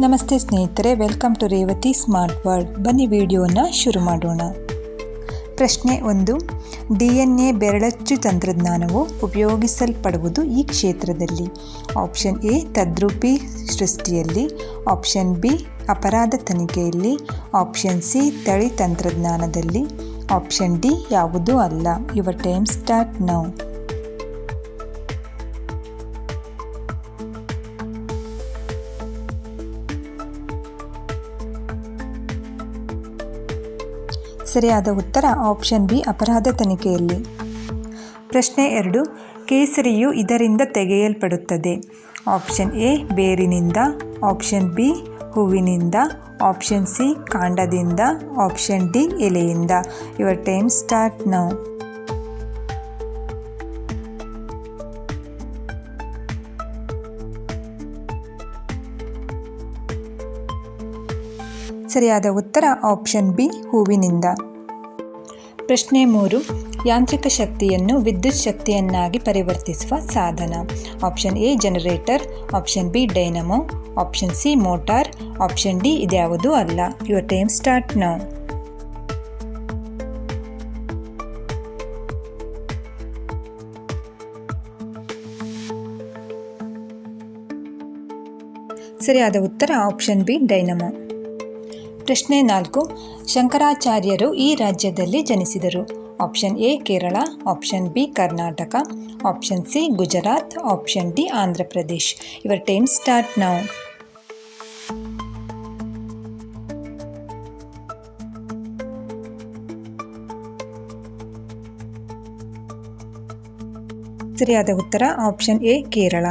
ನಮಸ್ತೆ ಸ್ನೇಹಿತರೆ welcome to Revathi smart world ಬನ್ನಿ ವಿಡಿಯೋನ ಶುರು ಮಾಡೋಣ. ಪ್ರಶ್ನೆ ಒಂದು ಡಿ ಎನ್ ಎ ಬೆರಳಚ್ಚು ತಂತ್ರಜ್ಞಾನವು ಉಪಯೋಗಿಸಲ್ಪಡುವುದು ಈ ಕ್ಷೇತ್ರದಲ್ಲಿ? ಆಪ್ಷನ್ ಎ ತದ್ರೂಪಿ ಸೃಷ್ಟಿಯಲ್ಲಿ. ಆಪ್ಷನ್ ಬಿ ಅಪರಾಧ ತನಿಖೆಯಲ್ಲಿ. ಆಪ್ಷನ್ ಸಿ ತಳಿ ತಂತ್ರಜ್ಞಾನದಲ್ಲಿ. ಆಪ್ಷನ್ ಡಿ ಯಾವುದೂ ಅಲ್ಲ. ಯುವರ್ ಟೈಮ್ ಸ್ಟಾರ್ಟ್ ನೌ ಸರಿಯಾದ ಉತ್ತರ ಆಪ್ಷನ್ ಬಿ ಅಪರಾಧ ತನಿಖೆಯಲ್ಲಿ. ಪ್ರಶ್ನೆ ಎರಡು, ಕೇಸರಿಯು ಇದರಿಂದ ತೆಗೆಯಲ್ಪಡುತ್ತದೆ. ಆಪ್ಷನ್ ಎ, ಬೇರಿನಿಂದ. ಆಪ್ಷನ್ ಬಿ, ಹೂವಿನಿಂದ. ಆಪ್ಷನ್ ಸಿ, ಕಾಂಡದಿಂದ. ಆಪ್ಷನ್ ಡಿ, ಎಲೆಯಿಂದ. ಯುವರ್ ಟೈಮ್ ಸ್ಟಾರ್ಟ್ ನೌ ಸರಿಯಾದ ಉತ್ತರ ಆಪ್ಷನ್ ಬಿ, ಹೂವಿನಿಂದ. ಪ್ರಶ್ನೆ ಮೂರು, ಯಾಂತ್ರಿಕ ಶಕ್ತಿಯನ್ನು ವಿದ್ಯುತ್ ಶಕ್ತಿಯನ್ನಾಗಿ ಪರಿವರ್ತಿಸುವ ಸಾಧನ. Option A, generator. Option B, dynamo. Option C, motor. Option D, ಇದ್ಯಾವುದೂ ಅಲ್ಲ. ಯುವರ್ ಟೈಮ್ ಸ್ಟಾರ್ಟ್ ನೌ ಸರಿಯಾದ ಉತ್ತರ ಆಪ್ಷನ್ ಬಿ, ಡೈನಮೋ. ಪ್ರಶ್ನೆ ನಾಲ್ಕು. ಶಂಕರಾಚಾರ್ಯರು ಈ ರಾಜ್ಯದಲ್ಲಿ ಜನಿಸಿದರು. Option A, Kerala. Option B, Karnataka. Option C, Gujarat. Option D, Andhra Pradesh. Your time start now ಸರಿಯಾದ ಉತ್ತರ ಆಪ್ಷನ್ ಎ, ಕೇರಳ.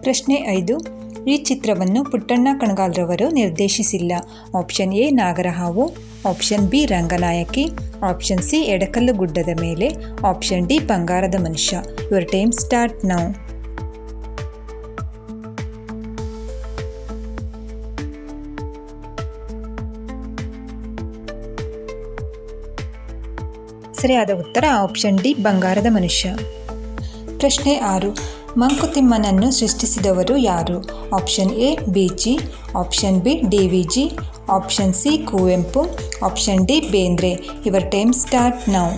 ಪ್ರಶ್ನೆ ಐದು. ಈ ಚಿತ್ರವನ್ನು ಪುಟ್ಟಣ್ಣ ಕಣಗಾಲ್ರವರು ನಿರ್ದೇಶಿಸಿಲ್ಲ. Option A Nagarahavu, option B Ranganayaki, option C Edakallu ಗುಡ್ಡದ ಮೇಲೆ, ಆಪ್ಷನ್ ಡಿ ಬಂಗಾರದ ಮನುಷ್ಯ. ಯುವರ್ ಟೈಮ್ ಸ್ಟಾರ್ಟ್ ನೌ ಸರಿಯಾದ ಉತ್ತರ ಆಪ್ಷನ್ ಡಿ ಬಂಗಾರದ ಮನುಷ್ಯ. ಪ್ರಶ್ನೆ ಆರು. ಮಂಕುತಿಮ್ಮನನ್ನು ಸೃಷ್ಟಿಸಿದವರು ಯಾರು? Option A busy option B, D, V, G. Option C, Kuvempu. Option D, Bendre. Your time start now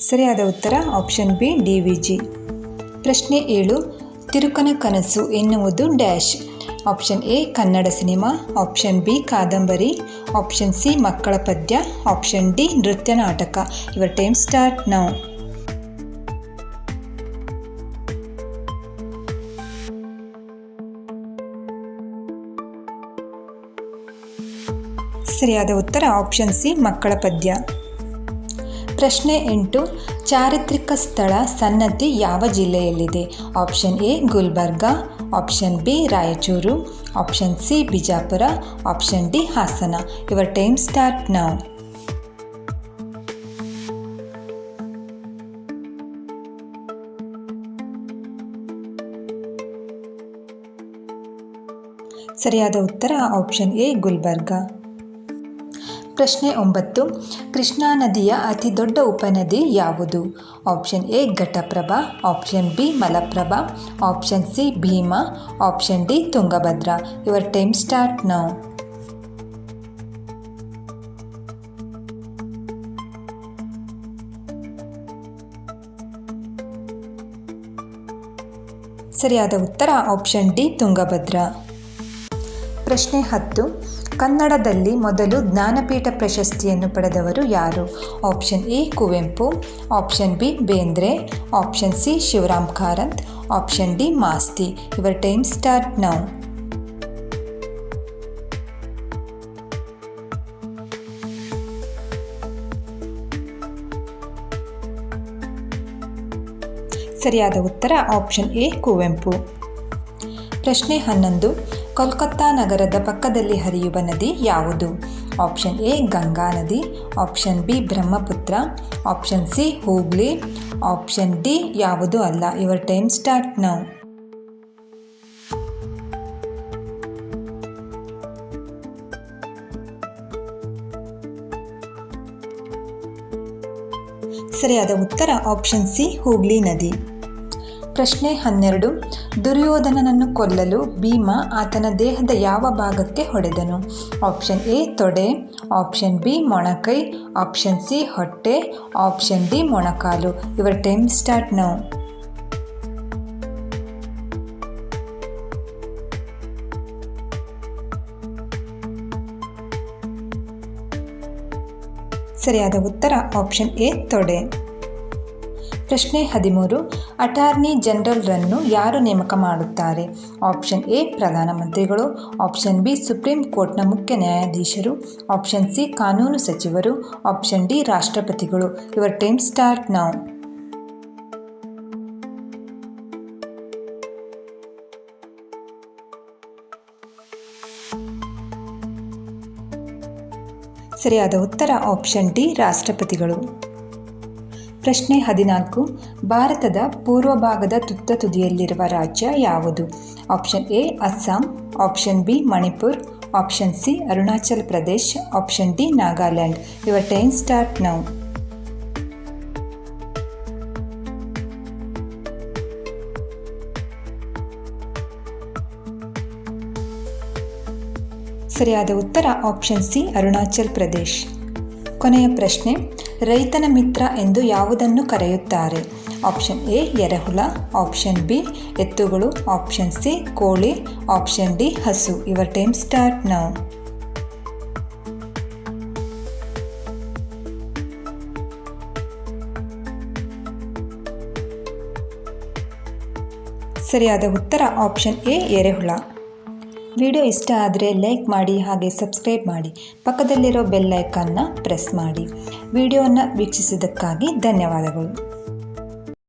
ಸರಿಯಾದ ಉತ್ತರ, option B, D, V, G. ಪ್ರಶ್ನೆ ಏಳು, ತಿರುಕನ ಕನಸು ಎನ್ನುವುದು dash. Option A Kannada cinema option B ಕಾದಂಬರಿ ಆಪ್ಷನ್ ಸಿ ಮಕ್ಕಳ ಪದ್ಯ ಆಪ್ಷನ್ ಡಿ ನೃತ್ಯ ನಾಟಕ ಇವರ್ ಟೈಮ್ ಸ್ಟಾರ್ಟ್ ನೌ ಸರಿಯಾದ ಉತ್ತರ ಆಪ್ಷನ್ ಸಿ ಮಕ್ಕಳ ಪದ್ಯ ಪ್ರಶ್ನೆ ಎಂಟು, ಚಾರಿತ್ರಿಕ ಸ್ಥಳ ಸನ್ನತಿ ಯಾವ ಜಿಲ್ಲೆಯಲ್ಲಿದೆ? Option A, Gulbarga, option B, Raichur, option C, Bijapur, option D, Hassan. Your time start now. ಸರಿಯಾದ ಉತ್ತರ ಆಪ್ಷನ್ ಎ, ಗುಲ್ಬರ್ಗ. ಪ್ರಶ್ನೆ ಒಂಬತ್ತು, ಕೃಷ್ಣಾ ನದಿಯ ಅತಿ ದೊಡ್ಡ ಉಪನದಿ ಯಾವುದು? Option A, Ghataprabha, option B, Malaprabha, option C, Bhima, option D, Tungabhadra. Your time start now ಸರಿಯಾದ ಉತ್ತರ, ಆಪ್ಷನ್ ಡಿ, ತುಂಗಭದ್ರಾ. ಪ್ರಶ್ನೆ ಹತ್ತು ಕನ್ನಡದಲ್ಲಿ ಮೊದಲು ಜ್ಞಾನಪೀಠ ಪ್ರಶಸ್ತಿಯನ್ನು ಪಡೆದವರು ಯಾರು? Option A, Kuvempu. Option B, Bendre. Option C, Shivaram Karanth option D, Masti. Your time start now ಸರಿಯಾದ ಉತ್ತರ ಆಪ್ಷನ್ ಎ, ಕುವೆಂಪು. ಪ್ರಶ್ನೆ ಹನ್ನೊಂದು. ಕೋಲ್ಕತ್ತಾ ನಗರದ ಪಕ್ಕದಲ್ಲಿ ಹರಿಯುವ ನದಿ ಯಾವುದು? ಆಪ್ಷನ್ ಎ, ಗಂಗಾ ನದಿ, option B, Brahmaputra, option C Hooghly option D, ಯಾವುದು ಅಲ್ಲ. Your time start now. ಸರಿಯಾದ ಉತ್ತರ, ಆಪ್ಷನ್ ಸಿ ಹೂಗ್ಲಿ ನದಿ. ಪ್ರಶ್ನೆ ಹನ್ನೆರಡು. ದುರ್ಯೋಧನನನ್ನು ಕೊಲ್ಲಲು ಭೀಮ ಆತನ ದೇಹದ ಯಾವ ಭಾಗಕ್ಕೆ ಹೊಡೆದನು? ಆಪ್ಷನ್ ಎ, ತೊಡೆ. ಆಪ್ಷನ್ ಬಿ, ಮೊಣಕೈ. ಆಪ್ಷನ್ ಸಿ, ಹೊಟ್ಟೆ. ಆಪ್ಷನ್ ಡಿ, ಮೊಣಕಾಲು. Your time start now. ಸರಿಯಾದ ಉತ್ತರ ಆಪ್ಷನ್ ಎ, ತೊಡೆ. ಪ್ರಶ್ನೆ ಹದಿಮೂರು ಅಟಾರ್ನಿ ಜನರಲ್ರನ್ನು ಯಾರು ನೇಮಕ ಮಾಡುತ್ತಾರೆ? ಆಪ್ಷನ್ ಎ ಪ್ರಧಾನಮಂತ್ರಿಗಳು ಆಪ್ಷನ್ ಬಿ ಸುಪ್ರೀಂ ಕೋರ್ಟ್ನ ಮುಖ್ಯ ನ್ಯಾಯಾಧೀಶರು. ಆಪ್ಷನ್ ಸಿ ಕಾನೂನು ಸಚಿವರು. ಆಪ್ಷನ್ ಡಿ ರಾಷ್ಟ್ರಪತಿಗಳು. ಯುವರ್ ಟೈಮ್ ಸ್ಟಾರ್ಟ್ ನೌ ಸರಿಯಾದ ಉತ್ತರ ಆಪ್ಷನ್ ಡಿ ರಾಷ್ಟ್ರಪತಿಗಳು. ಪ್ರಶ್ನೆ ಹದಿನಾಲ್ಕು. ಭಾರತದ ಪೂರ್ವ ಭಾಗದ ತುತ್ತ ತುದಿಯಲ್ಲಿರುವ ರಾಜ್ಯ ಯಾವುದು? Option A, Assam, option B, Manipur, option C, Arunachal Pradesh, option D, Nagaland. Your time start now ಸರಿಯಾದ ಉತ್ತರ, ಆಪ್ಷನ್ ಸಿ, ಅರುಣಾಚಲ್ ಪ್ರದೇಶ್. ಕೊನೆಯ ಪ್ರಶ್ನೆ. ರೈತನ ಮಿತ್ರ ಎಂದು ಯಾವುದನ್ನು ಕರೆಯುತ್ತಾರೆ? ಆಪ್ಷನ್ ಎ, ಎರೆಹುಳ. ಆಪ್ಷನ್ ಬಿ, ಎತ್ತುಗಳು. ಆಪ್ಷನ್ ಸಿ, ಕೋಳಿ. ಆಪ್ಷನ್ ಡಿ, ಹಸು. ಯುವರ್ ಟೈಮ್ ಸ್ಟಾರ್ಟ್ ನೌ ಸರಿಯಾದ ಉತ್ತರ ಆಪ್ಷನ್ ಎ, ಎರೆಹುಳ. ವಿಡಿಯೋ ಇಷ್ಟ ಆದರೆ ಲೈಕ್ ಮಾಡಿ ಹಾಗೆ ಸಬ್ಸ್ಕ್ರೈಬ್ ಮಾಡಿ. ಪಕ್ಕದಲ್ಲಿರೋ ಬೆಲ್ ಐಕಾನ್ನ ಪ್ರೆಸ್ ಮಾಡಿ. ವಿಡಿಯೋನ ವೀಕ್ಷಿಸಿದ್ದಕ್ಕಾಗಿ ಧನ್ಯವಾದಗಳು.